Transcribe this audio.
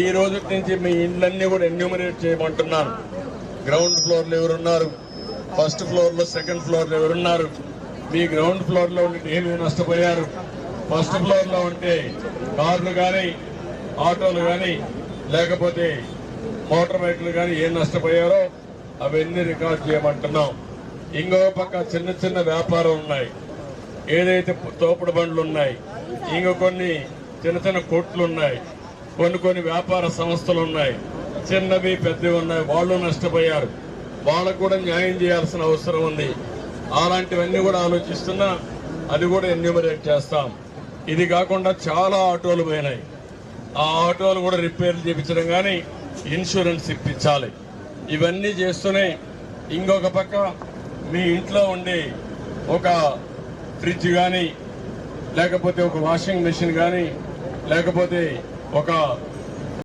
ఈ రోజు నుంచి మీ ఇండ్లన్నీ కూడా ఎన్యూమరేట్ చేయమంటున్నాను. గ్రౌండ్ ఫ్లోర్లు ఎవరున్నారు? ఫస్ట్ ఫ్లోర్లో సెకండ్ ఫ్లోర్లు ఎవరున్నారు? మీ గ్రౌండ్ ఫ్లోర్లో ఉంటే ఉండి ఏమి నష్టపోయారు ఫస్ట్ ఫ్లోర్లో ఉంటే కార్లు కానీ ఆటోలు కానీ లేకపోతే మోటార్ బైక్లు కానీ ఏం నష్టపోయారో అవన్నీ రికార్డ్ చేయమంటున్నాం. ఇంకో పక్క చిన్న చిన్న వ్యాపారం ఉన్నాయి. ఏదైతే తోపుడు బండ్లు ఉన్నాయి ఇంకో కొన్ని చిన్న చిన్న కొట్లు ఉన్నాయి. కొన్ని కొన్ని వ్యాపార సంస్థలు ఉన్నాయి. చిన్నవి పెద్దవి ఉన్నాయి. వాళ్ళు నష్టపోయారు. వాళ్ళకు కూడా న్యాయం చేయాల్సిన అవసరం ఉంది. అలాంటివన్నీ కూడా ఆలోచిస్తున్నా అది కూడా ఎన్యూమరేట్ చేస్తాం. ఇది కాకుండా చాలా ఆటోలు పోయినాయి. ఆ ఆటోలు కూడా రిపేర్లు చేయించడం కానీ ఇన్సూరెన్స్ ఇప్పించాలి. ఇవన్నీ చేస్తూనే ఇంకొక పక్క మీ ఇంట్లో ఉండే ఒక ఫ్రిడ్జ్ కానీ లేకపోతే ఒక వాషింగ్ మెషిన్ కానీ లేకపోతే ఒక